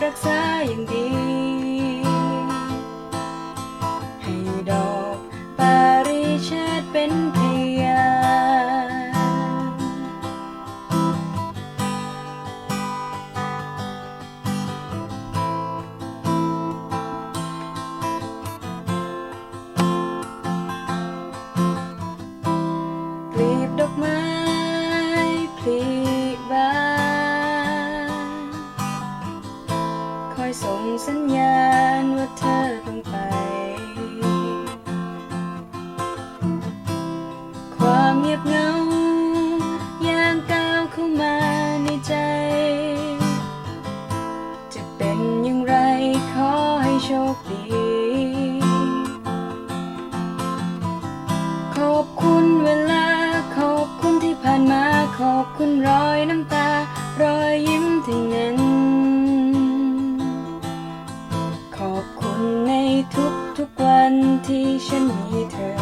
ำ ดี ขอบคุณเวลา ขอบคุณที่ผ่านมา ขอบคุณรอยน้ำตา รอยยิ้มทั้งนั้น ขอบคุณในทุกทุกๆวันที่ฉันมีเธอ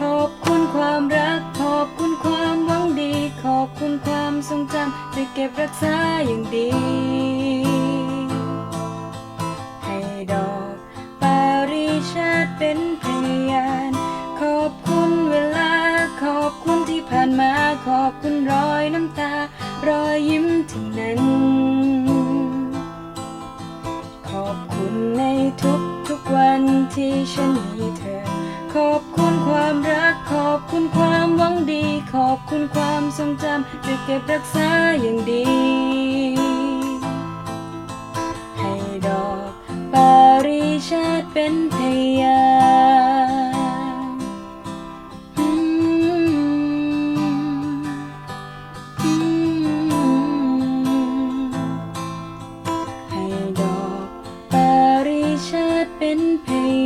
ขอบคุณความรัก ขอบคุณความหวังดี ขอบคุณความทรงจำจะเก็บรักษาอย่างดี ให้ดอก เป็นพยาน ขอบคุณเวลา ขอบคุณที่ผ่านมา ขอบคุณรอยน้ำตา รอยยิ้มทั้งนั้น ขอบคุณในทุกทุกๆวันที่ฉันมีเธอ ขอบคุณความรัก ขอบคุณความหวังดี ขอบคุณความทรงจำจะเก็บรักษาอย่างดีให้ดอกปาริชาตเป็นพยาน in pain.